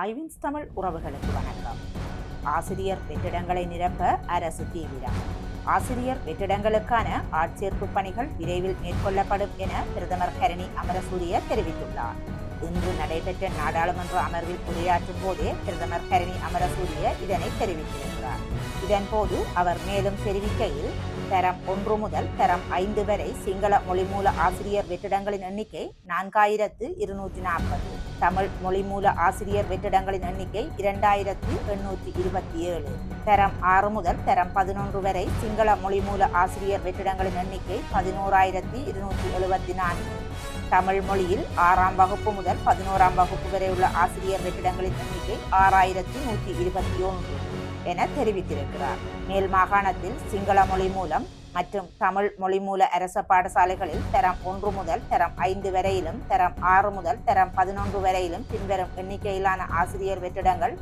ஐவின்ஸ் தமிழ் உறவுகளுக்கு வணக்கம். ஆசிரியர் வெற்றிடங்களை நிரப்ப அரசு தீவிரம். ஆசிரியர் வெற்றிடங்களுக்கான ஆட்சேர்ப்பு பணிகள் விரைவில் மேற்கொள்ளப்படும் என பிரதமர் கரணி அமரசூரிய தெரிவித்துள்ளார். இன்று நடைபெற்ற நாடாளுமன்ற அமர்வில் உரையாற்றும் போதே பிரதமர் கரணி அமரசூரிய இதனை தெரிவித்திருக்கிறார். இதன்போது அவர் மேலும் தெரிவிக்கையில் தரம் ஒன்று முதல் தரம் ஐந்து வரை சிங்கள மொழிமூல ஆசிரியர் வெற்றிடங்களின் எண்ணிக்கை நான்காயிரத்து இருநூற்றி நாற்பது. தமிழ் மொழிமூல ஆசிரியர் வெற்றிடங்களின் எண்ணிக்கை இரண்டாயிரத்து எண்ணூற்றி இருபத்தி ஏழு தரம் ஆறு முதல் தரம் பதினொன்று வரை சிங்கள மொழிமூல ஆசிரியர் வெற்றிடங்களின் எண்ணிக்கை பதினோராயிரத்தி இருநூற்றி எழுபத்தி நான்கு. தமிழ் மொழியில் ஆறாம் வகுப்பு முதல் முதல் பதினோராம் வகுப்பு வரை உள்ள ஆசிரியர் வெற்றிடங்களின் எண்ணிக்கை ஆறாயிரத்தி நூற்றி இருபத்தி ஒன்று என தெரிவித்திருக்கிறார் மேல் மாகாணத்தில் சிங்கள மொழி மூலம் மற்றும் தமிழ் மொழி மூல அரச பாடசாலைகளில் தரம் ஒன்று முதல் தரம் ஐந்து வரையிலும் தரம் ஆறு முதல் தரம் பதினொன்று வரையிலும் பின்வரும் எண்ணிக்கையிலான ஆசிரியர் வெற்றிடங்கள்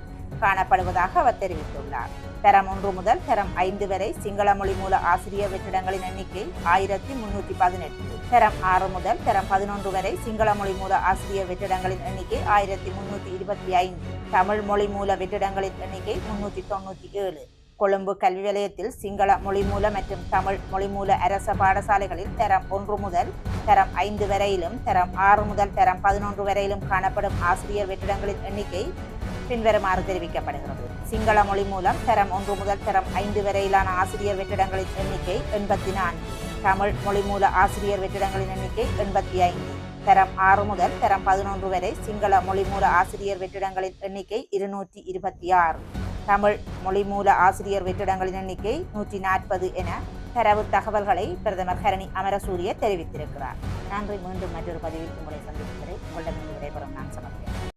காணப்படுவதாக அவர் தெரிவித்துள்ளார். தரம் ஒன்று முதல் தரம் ஐந்து வரை சிங்கள மொழி மூல ஆசிரியர் வெற்றிடங்களின் எண்ணிக்கை ஆயிரத்தி முன்னூற்றி பதினெட்டு. தரம் ஆறு முதல் தரம் பதினொன்று வரை சிங்கள மொழி மூல ஆசிரியர் வெற்றிடங்களின் எண்ணிக்கை ஆயிரத்தி முன்னூற்றி இருபத்தி ஐந்து. தமிழ் மொழி மூல வெற்றிடங்களின் எண்ணிக்கை முன்னூற்றி தொண்ணூற்றி ஏழு. கொழும்பு கல்வி நிலையத்தில் சிங்கள மொழி மூல மற்றும் தமிழ் மொழி மூல அரச பாடசாலைகளில் தரம் ஒன்று முதல் தரம் ஐந்து வரையிலும் தரம் ஆறு முதல் தரம் பதினொன்று வரையிலும் காணப்படும் ஆசிரியர் வெற்றிடங்களின் எண்ணிக்கை பின்வருமாறு தெரிவிக்கப்படுகிறது. சிங்கள மொழி மூலம் தரம் ஒன்று முதல் தரம் ஐந்து வரையிலான ஆசிரியர் வெற்றிடங்களின் எண்ணிக்கை எண்பத்தி நான்கு தமிழ் மொழி மூல ஆசிரியர் வெற்றிடங்களின் எண்ணிக்கை எண்பத்தி ஐந்து தரம் ஆறு முதல் தரம் பதினொன்று வரை சிங்கள மொழி மூல ஆசிரியர் வெற்றிடங்களின் எண்ணிக்கை இருநூற்றி இருபத்தி ஆறு தமிழ் மொழி மூல ஆசிரியர் வெற்றிடங்களின் எண்ணிக்கை நூற்றி நாற்பது என தரவு தகவல்களை பிரதமர் ஹரணி அமரசூரிய தெரிவித்திருக்கிறார். நன்றி. மீண்டும் மற்றொரு பதிவிற்கு முறை சந்திக்கிறேன் உங்களிடம் விடைபெறும் நான் சமர்